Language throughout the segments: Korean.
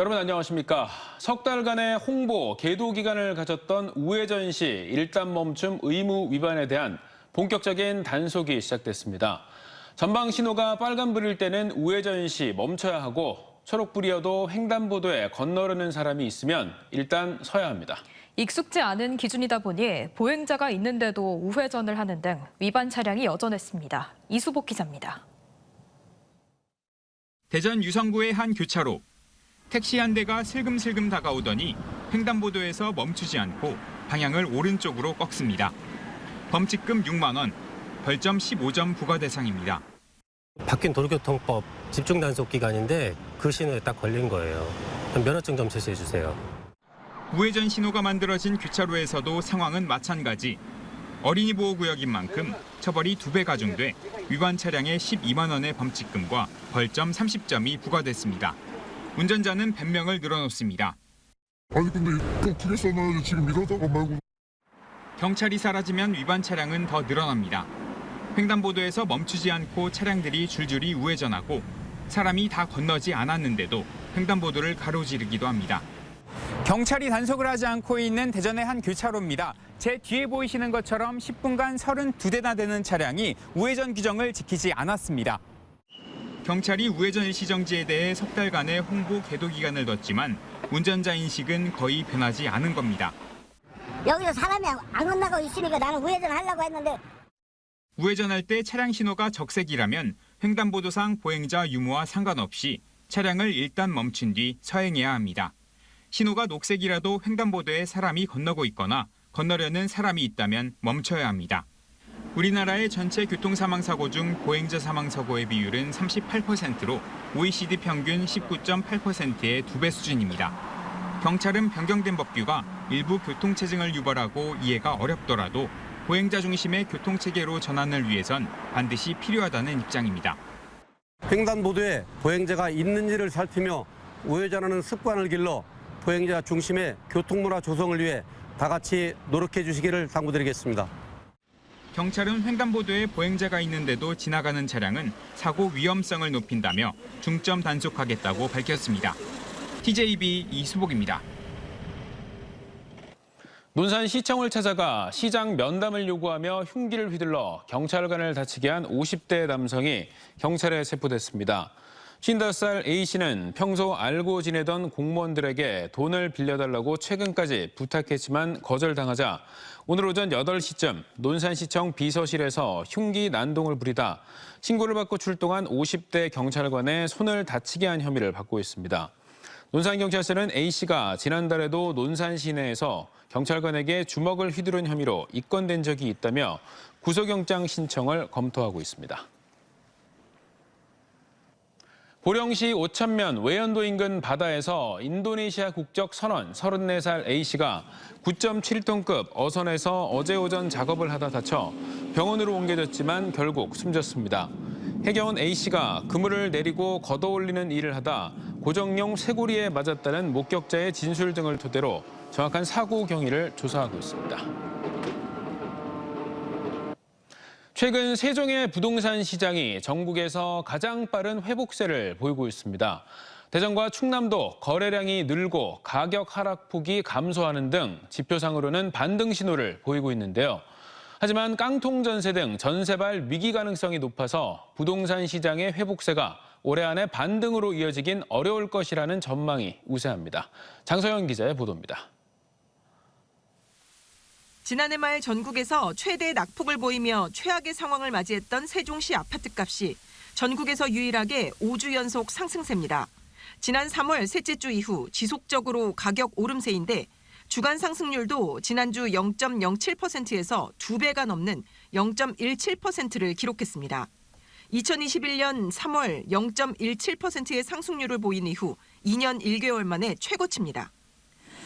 여러분 안녕하십니까. 석 달간의 홍보, 계도 기간을 가졌던 우회전 시 일단 멈춤 의무 위반에 대한 본격적인 단속이 시작됐습니다. 전방 신호가 빨간불일 때는 우회전 시 멈춰야 하고 초록불이어도 횡단보도에 건너려는 사람이 있으면 일단 서야 합니다. 익숙지 않은 기준이다 보니 보행자가 있는데도 우회전을 하는 등 위반 차량이 여전했습니다. 이수복 기자입니다. 대전 유성구의 한 교차로. 택시 한 대가 슬금슬금 다가오더니 횡단보도에서 멈추지 않고 방향을 오른쪽으로 꺾습니다. 범칙금 6만 원, 벌점 15점 부과 대상입니다. 바뀐 도로교통법 집중 단속 기간인데 그 신호에 딱 걸린 거예요. 면허증 좀 제시해 주세요. 우회전 신호가 만들어진 교차로에서도 상황은 마찬가지. 어린이 보호 구역인 만큼 처벌이 두 배 가중돼 위반 차량에 12만 원의 범칙금과 벌점 30점이 부과됐습니다. 운전자는 변명을 늘어놓습니다. 아니 근데 또 크게 써놔야지 지금 이러다가 말고 경찰이 사라지면 위반 차량은 더 늘어납니다. 횡단보도에서 멈추지 않고 차량들이 줄줄이 우회전하고 사람이 다 건너지 않았는데도 횡단보도를 가로지르기도 합니다. 경찰이 단속을 하지 않고 있는 대전의 한 교차로입니다. 제 뒤에 보이시는 것처럼 10분간 32대나 되는 차량이 우회전 규정을 지키지 않았습니다. 경찰이 우회전 일시 정지에 대해 석 달간의 홍보 계도 기간을 뒀지만 운전자 인식은 거의 변하지 않은 겁니다. 여기서 사람이 안 건너고 있으니까 나는 우회전 하려고 했는데 우회전할 때 차량 신호가 적색이라면 횡단보도상 보행자 유무와 상관없이 차량을 일단 멈춘 뒤 서행해야 합니다. 신호가 녹색이라도 횡단보도에 사람이 건너고 있거나 건너려는 사람이 있다면 멈춰야 합니다. 우리나라의 전체 교통 사망 사고 중 보행자 사망 사고의 비율은 38%로 OECD 평균 19.8%의 두 배 수준입니다. 경찰은 변경된 법규가 일부 교통 체증을 유발하고 이해가 어렵더라도 보행자 중심의 교통 체계로 전환을 위해선 반드시 필요하다는 입장입니다. 횡단보도에 보행자가 있는지를 살피며 우회전하는 습관을 길러 보행자 중심의 교통문화 조성을 위해 다 같이 노력해 주시기를 당부드리겠습니다. 경찰은 횡단보도에 보행자가 있는데도 지나가는 차량은 사고 위험성을 높인다며 중점 단속하겠다고 밝혔습니다. TJB 이수복입니다. 논산시청을 찾아가 시장 면담을 요구하며 흉기를 휘둘러 경찰관을 다치게 한 50대 남성이 경찰에 체포됐습니다. 55살 A씨는 평소 알고 지내던 공무원들에게 돈을 빌려달라고 최근까지 부탁했지만 거절당하자 오늘 오전 8시쯤 논산시청 비서실에서 흉기 난동을 부리다 신고를 받고 출동한 50대 경찰관의 손을 다치게 한 혐의를 받고 있습니다. 논산경찰서는 A씨가 지난달에도 논산 시내에서 경찰관에게 주먹을 휘두른 혐의로 입건된 적이 있다며 구속영장 신청을 검토하고 있습니다. 보령시 오천면 외연도 인근 바다에서 인도네시아 국적 선원 34살 A씨가 9.7톤급 어선에서 어제 오전 작업을 하다 다쳐 병원으로 옮겨졌지만 결국 숨졌습니다. 해경은 A씨가 그물을 내리고 걷어올리는 일을 하다 고정용 쇠고리에 맞았다는 목격자의 진술 등을 토대로 정확한 사고 경위를 조사하고 있습니다. 최근 세종의 부동산 시장이 전국에서 가장 빠른 회복세를 보이고 있습니다. 대전과 충남도 거래량이 늘고 가격 하락폭이 감소하는 등 지표상으로는 반등 신호를 보이고 있는데요. 하지만 깡통 전세 등 전세발 위기 가능성이 높아서 부동산 시장의 회복세가 올해 안에 반등으로 이어지긴 어려울 것이라는 전망이 우세합니다. 장서영 기자의 보도입니다. 지난해 말 전국에서 최대 낙폭을 보이며 최악의 상황을 맞이했던 세종시 아파트값이 전국에서 유일하게 5주 연속 상승세입니다. 지난 3월 셋째 주 이후 지속적으로 가격 오름세인데 주간 상승률도 지난주 0.07%에서 2배가 넘는 0.17%를 기록했습니다. 2021년 3월 0.17%의 상승률을 보인 이후 2년 1개월 만에 최고치입니다.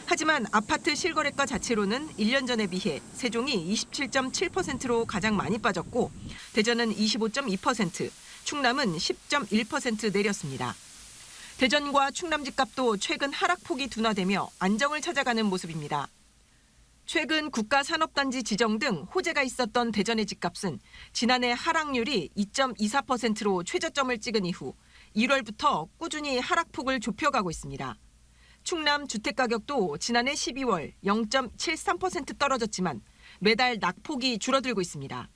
하지만 아파트 실거래가 자체로는 1년 전에 비해 세종이 27.7%로 가장 많이 빠졌고 대전은 25.2%, 충남은 10.1% 내렸습니다. 대전과 충남 집값도 최근 하락폭이 둔화되며 안정을 찾아가는 모습입니다. 최근 국가산업단지 지정 등 호재가 있었던 대전의 집값은 지난해 하락률이 2.24%로 최저점을 찍은 이후 1월부터 꾸준히 하락폭을 좁혀가고 있습니다. 충남 주택 가격도 지난해 12월 0.73% 떨어졌지만 매달 낙폭이 줄어들고 있습니다.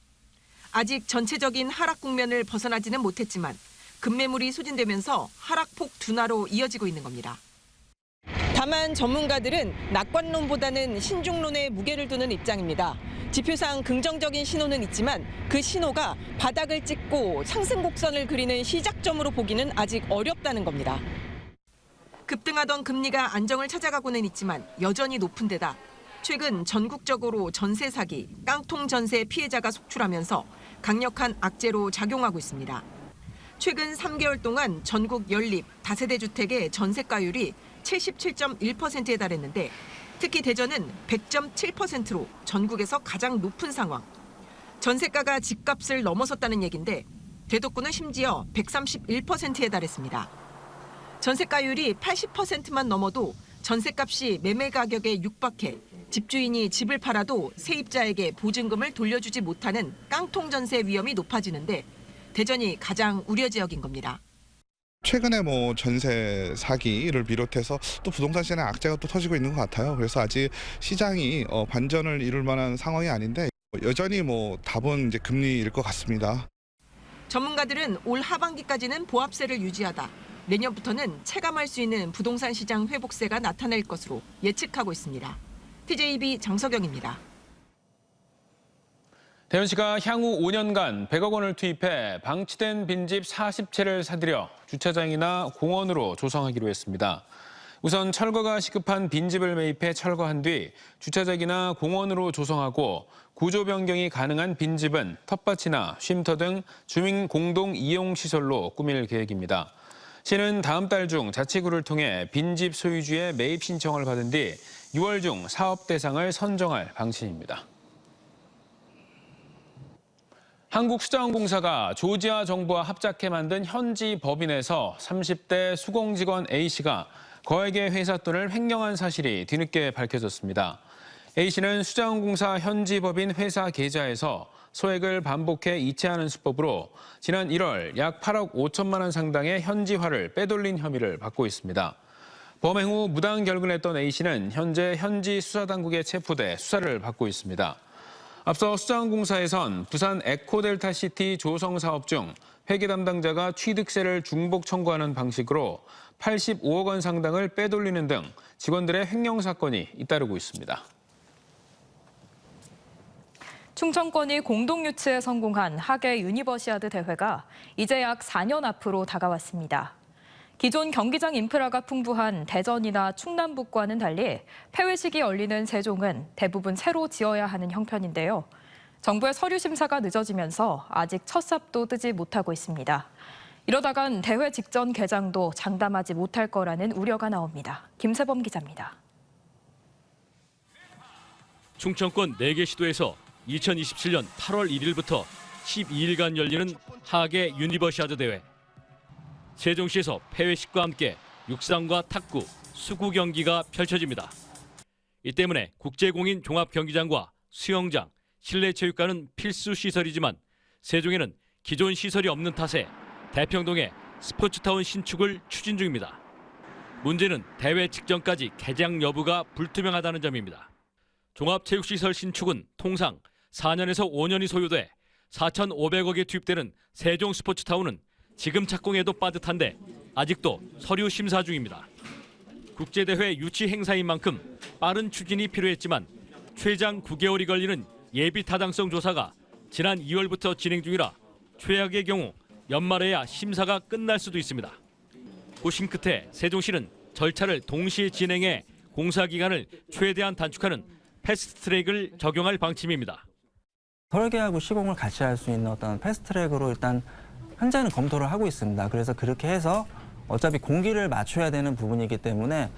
아직 전체적인 하락 국면을 벗어나지는 못했지만 급매물이 소진되면서 하락폭 둔화로 이어지고 있는 겁니다. 다만 전문가들은 낙관론보다는 신중론에 무게를 두는 입장입니다. 지표상 긍정적인 신호는 있지만 그 신호가 바닥을 찍고 상승 곡선을 그리는 시작점으로 보기는 아직 어렵다는 겁니다. 급등하던 금리가 안정을 찾아가고는 있지만 여전히 높은 데다 최근 전국적으로 전세 사기, 깡통 전세 피해자가 속출하면서 강력한 악재로 작용하고 있습니다. 최근 3개월 동안 전국 연립 다세대 주택의 전세가율이 77.1%에 달했는데 특히 대전은 100.7%로 전국에서 가장 높은 상황. 전세가가 집값을 넘어섰다는 얘긴데 대덕구는 심지어 131%에 달했습니다. 전세가율이 80%만 넘어도 전세값이 매매 가격에 육박해 집주인이 집을 팔아도 세입자에게 보증금을 돌려주지 못하는 깡통 전세 위험이 높아지는데 대전이 가장 우려 지역인 겁니다. 최근에 뭐 전세 사기를 비롯해서 또 부동산 시장에 악재가 또 터지고 있는 것 같아요. 그래서 아직 시장이 어, 반전을 이룰 만한 상황이 아닌데 여전히 뭐 답은 이제 금리일 것 같습니다. 전문가들은 올 하반기까지는 보합세를 유지하다 내년부터는 체감할 수 있는 부동산 시장 회복세가 나타날 것으로 예측하고 있습니다. TJB 장석영입니다. 대전시가 향후 5년간 100억 원을 투입해 방치된 빈집 40채를 사들여 주차장이나 공원으로 조성하기로 했습니다. 우선 철거가 시급한 빈집을 매입해 철거한 뒤 주차장이나 공원으로 조성하고 구조 변경이 가능한 빈집은 텃밭이나 쉼터 등 주민 공동 이용 시설로 꾸밀 계획입니다. 시는 다음 달 중 자치구를 통해 빈집 소유주의 매입 신청을 받은 뒤 6월 중 사업 대상을 선정할 방침입니다. 한국수자원공사가 조지아 정부와 합작해 만든 현지 법인에서 30대 수공 직원 A씨가 거액의 회사 돈을 횡령한 사실이 뒤늦게 밝혀졌습니다. A씨는 수자원공사 현지 법인 회사 계좌에서 소액을 반복해 이체하는 수법으로 지난 1월 약 8억 5천만 원 상당의 현지화를 빼돌린 혐의를 받고 있습니다. 범행 후 무단 결근했던 A씨는 현재 현지 수사당국에 체포돼 수사를 받고 있습니다. 앞서 수자원공사에선 부산 에코델타시티 조성 사업 중 회계 담당자가 취득세를 중복 청구하는 방식으로 85억 원 상당을 빼돌리는 등 직원들의 횡령 사건이 잇따르고 있습니다. 충청권이 공동 유치에 성공한 하계 유니버시아드 대회가 이제 약 4년 앞으로 다가왔습니다. 기존 경기장 인프라가 풍부한 대전이나 충남북과는 달리 폐회식이 열리는 세종은 대부분 새로 지어야 하는 형편인데요. 정부의 서류 심사가 늦어지면서 아직 첫 삽도 뜨지 못하고 있습니다. 이러다간 대회 직전 개장도 장담하지 못할 거라는 우려가 나옵니다. 김세범 기자입니다. 충청권 4개 시도에서 2027년 8월 1일부터 12일간 열리는 하계 유니버시아드 대회. 세종시에서 폐회식과 함께 육상과 탁구, 수구 경기가 펼쳐집니다. 이 때문에 국제공인 종합경기장과 수영장, 실내체육관은 필수 시설이지만 세종에는 기존 시설이 없는 탓에 대평동에 스포츠타운 신축을 추진 중입니다. 문제는 대회 직전까지 개장 여부가 불투명하다는 점입니다. 종합체육시설 신축은 통상 4년에서 5년이 소요돼 4,500억에 투입되는 세종 스포츠타운은 지금 착공해도 빠듯한데 아직도 서류 심사 중입니다. 국제대회 유치 행사인 만큼 빠른 추진이 필요했지만 최장 9개월이 걸리는 예비 타당성 조사가 지난 2월부터 진행 중이라 최악의 경우 연말에야 심사가 끝날 수도 있습니다. 고심 끝에 세종시는 절차를 동시에 진행해 공사 기간을 최대한 단축하는 패스트트랙을 적용할 방침입니다. 설계하고 시공을 같이 할 수 있는 어떤 패스트트랙으로 일단 현재는 검토를 하고 있습니다. 그래서 그렇게 해서 어차피 공기를 맞춰야 되는 부분이기 때문에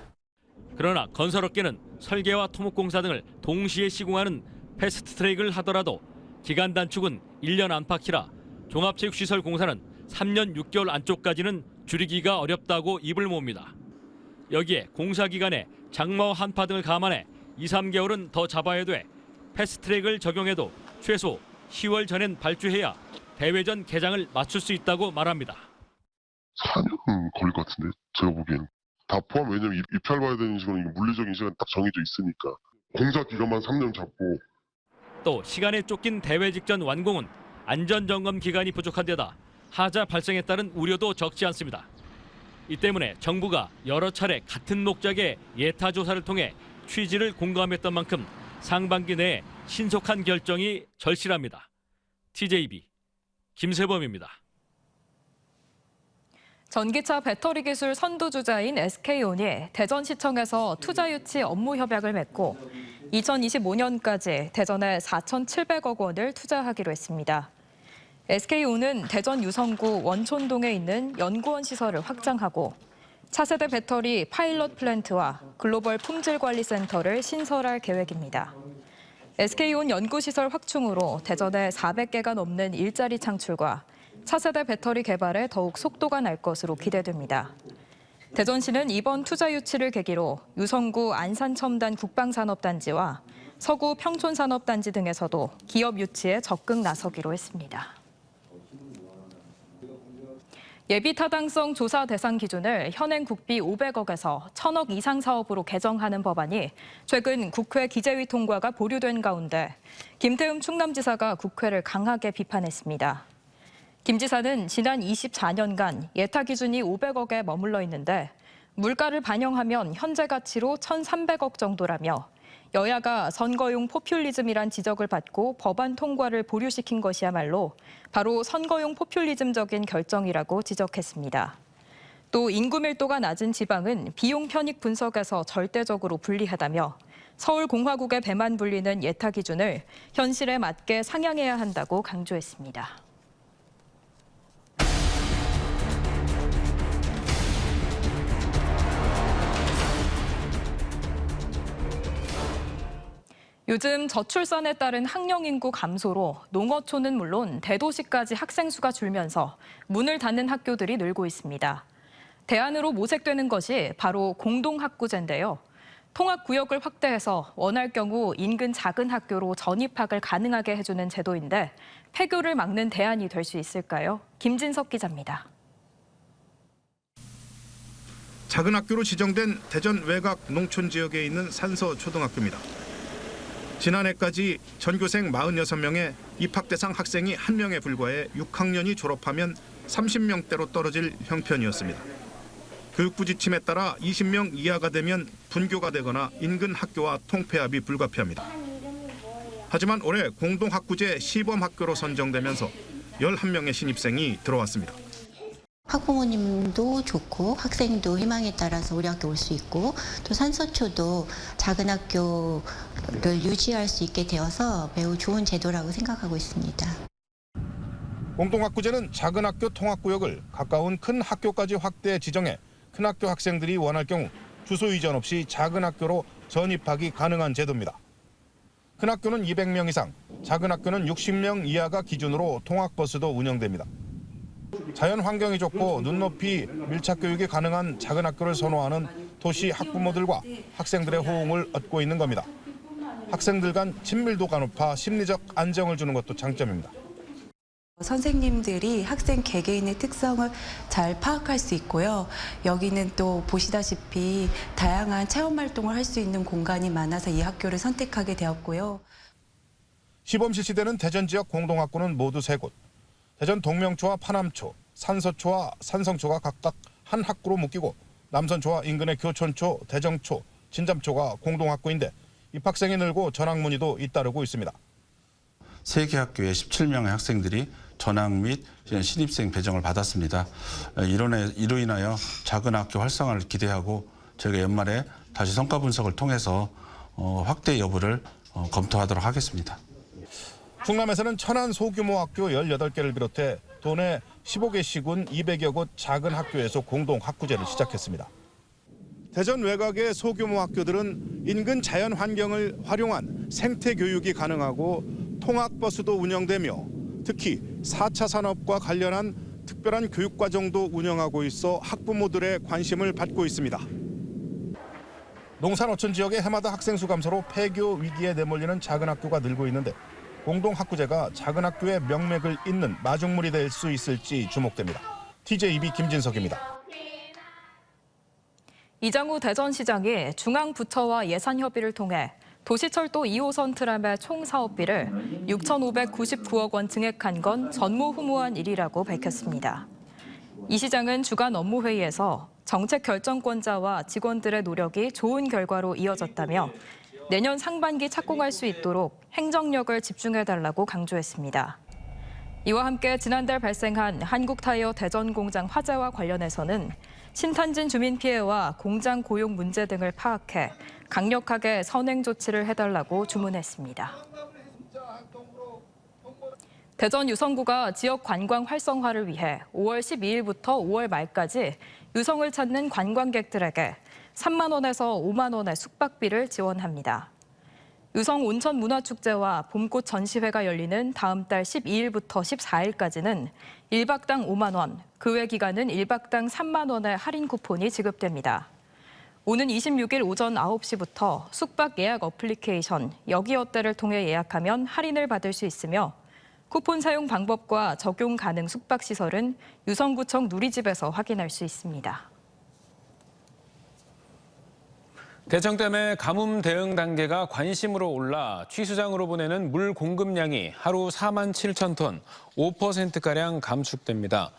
그러나 건설업계는 설계와 토목공사 등을 동시에 시공하는 패스트트랙을 하더라도 기간 단축은 1년 안팎이라 종합체육시설공사는 3년 6개월 안쪽까지는 줄이기가 어렵다고 입을 모읍니다. 여기에 공사 기간에 장마와 한파 등을 감안해 2, 3개월은 더 잡아야 돼 패스트트랙을 적용해도 최소 10월 전엔 발주해야 대회 전 개장을 맞출 수 있다고 말합니다. 4년 걸릴 것 같은데 제가 보기엔 다 포함 왜냐면 입- 입찰 봐야 되는 시간은 이게 물리적인 시간 딱 정해져 있으니까 공사 기간만 3년 잡고 또 시간에 쫓긴 대회 직전 완공은 안전 점검 기간이 부족한 데다 하자 발생에 따른 우려도 적지 않습니다. 이 때문에 정부가 여러 차례 같은 목적의 예타 조사를 통해 취지를 공감했던 만큼 상반기 내에 신속한 결정이 절실합니다. TJB 김세범입니다. 전기차 배터리 기술 선두주자인 SK온이 대전시청에서 투자 유치 업무 협약을 맺고 2025년까지 대전에 4,700억 원을 투자하기로 했습니다. SK온은 대전 유성구 원촌동에 있는 연구원 시설을 확장하고 차세대 배터리 파일럿 플랜트와 글로벌 품질 관리 센터를 신설할 계획입니다. SK온 연구시설 확충으로 대전에 400개가 넘는 일자리 창출과 차세대 배터리 개발에 더욱 속도가 날 것으로 기대됩니다. 대전시는 이번 투자 유치를 계기로 유성구 안산첨단 국방산업단지와 서구 평촌산업단지 등에서도 기업 유치에 적극 나서기로 했습니다. 예비 타당성 조사 대상 기준을 현행 국비 500억에서 1000억 이상 사업으로 개정하는 법안이 최근 국회 기재위 통과가 보류된 가운데 김태흠 충남지사가 국회를 강하게 비판했습니다. 김 지사는 지난 24년간 예타 기준이 500억에 머물러 있는데 물가를 반영하면 현재 가치로 1,300억 정도라며 여야가 선거용 포퓰리즘이란 지적을 받고 법안 통과를 보류시킨 것이야말로 바로 선거용 포퓰리즘적인 결정이라고 지적했습니다. 또 인구 밀도가 낮은 지방은 비용 편익 분석에서 절대적으로 불리하다며 서울공화국의 배만 불리는 예타 기준을 현실에 맞게 상향해야 한다고 강조했습니다. 요즘 저출산에 따른 학령 인구 감소로 농어촌은 물론 대도시까지 학생 수가 줄면서 문을 닫는 학교들이 늘고 있습니다. 대안으로 모색되는 것이 바로 공동학구제인데요. 통학구역을 확대해서 원할 경우 인근 작은 학교로 전입학을 가능하게 해주는 제도인데 폐교를 막는 대안이 될 수 있을까요? 김진석 기자입니다. 작은 학교로 지정된 대전 외곽 농촌 지역에 있는 산서 초등학교입니다. 지난해까지 전교생 46명에 입학 대상 학생이 1명에 불과해 6학년이 졸업하면 30명대로 떨어질 형편이었습니다. 교육부 지침에 따라 20명 이하가 되면 분교가 되거나 인근 학교와 통폐합이 불가피합니다. 하지만 올해 공동학구제 시범학교로 선정되면서 11명의 신입생이 들어왔습니다. 학부모님도 좋고 학생도 희망에 따라서 우리 학교 올 수 있고 또 산서초도 작은 학교를 유지할 수 있게 되어서 매우 좋은 제도라고 생각하고 있습니다. 공동학구제는 작은 학교 통학구역을 가까운 큰 학교까지 확대 지정해 큰 학교 학생들이 원할 경우 주소 이전 없이 작은 학교로 전입하기 가능한 제도입니다. 큰 학교는 200명 이상, 작은 학교는 60명 이하가 기준으로 통학버스도 운영됩니다. 자연 환경이 좋고 눈높이 밀착 교육이 가능한 작은 학교를 선호하는 도시 학부모들과 학생들의 호응을 얻고 있는 겁니다. 학생들 간 친밀도가 높아 심리적 안정을 주는 것도 장점입니다. 선생님들이 학생 개개인의 특성을 잘 파악할 수 있고요. 여기는 또 보시다시피 다양한 체험 활동을 할 수 있는 공간이 많아서 이 학교를 선택하게 되었고요. 시범 실시되는 대전 지역 공동학구는 모두 세 곳. 대전 동명초와 파남초, 산서초와 산성초가 각각 한 학구로 묶이고 남선초와 인근의 교촌초, 대정초, 진잠초가 공동 학구인데 입학생이 늘고 전학 문의도 잇따르고 있습니다. 세 개 학교에 17명의 학생들이 전학 및 신입생 배정을 받았습니다. 이로 인하여 작은 학교 활성화를 기대하고 저희가 연말에 다시 성과 분석을 통해서 어, 확대 여부를 어, 검토하도록 하겠습니다. 충남에서는 천안 소규모 학교 18개를 비롯해 도내 15개 시군 200여 곳 작은 학교에서 공동 학구제를 시작했습니다. 대전 외곽의 소규모 학교들은 인근 자연 환경을 활용한 생태 교육이 가능하고 통학버스도 운영되며 특히 4차 산업과 관련한 특별한 교육 과정도 운영하고 있어 학부모들의 관심을 받고 있습니다. 농산어촌 지역의 해마다 학생 수 감소로 폐교 위기에 내몰리는 작은 학교가 늘고 있는데 공동 학구제가 작은 학교의 명맥을 잇는 마중물이 될 수 있을지 주목됩니다. TJB 김진석입니다. 이장우 대전시장이 중앙부처와 예산협의를 통해 도시철도 2호선 트램의 총 사업비를 6,599억 원 증액한 건 전무후무한 일이라고 밝혔습니다. 이 시장은 주간 업무회의에서 정책 결정권자와 직원들의 노력이 좋은 결과로 이어졌다며 내년 상반기 착공할 수 있도록 행정력을 집중해달라고 강조했습니다. 이와 함께 지난달 발생한 한국타이어 대전 공장 화재와 관련해서는 신탄진 주민 피해와 공장 고용 문제 등을 파악해 강력하게 선행 조치를 해달라고 주문했습니다. 대전 유성구가 지역 관광 활성화를 위해 5월 12일부터 5월 말까지 유성을 찾는 관광객들에게 3만 원에서 5만 원의 숙박비를 지원합니다. 유성 온천 문화축제와 봄꽃 전시회가 열리는 다음 달 12일부터 14일까지는 1박당 5만 원, 그 외 기간은 1박당 3만 원의 할인 쿠폰이 지급됩니다. 오는 26일 오전 9시부터 숙박 예약 어플리케이션 여기어때를 통해 예약하면 할인을 받을 수 있으며 쿠폰 사용 방법과 적용 가능 숙박시설은 유성구청 누리집에서 확인할 수 있습니다. 대청 댐의 가뭄 대응 단계가 관심으로 올라 취수장으로 보내는 물 공급량이 하루 4만 7천 톤, 5%가량 감축됩니다.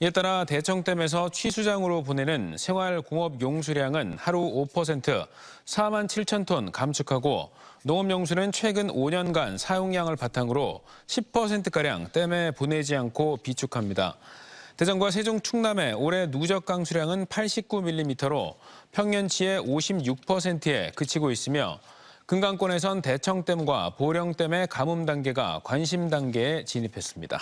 이에 따라 대청댐에서 취수장으로 보내는 생활공업 용수량은 하루 5%, 4만 7천 톤 감축하고 농업용수는 최근 5년간 사용량을 바탕으로 10%가량 댐에 보내지 않고 비축합니다. 대전과 세종 충남의 올해 누적 강수량은 89mm로 평년치의 56%에 그치고 있으며 금강권에선 대청댐과 보령댐의 가뭄 단계가 관심 단계에 진입했습니다.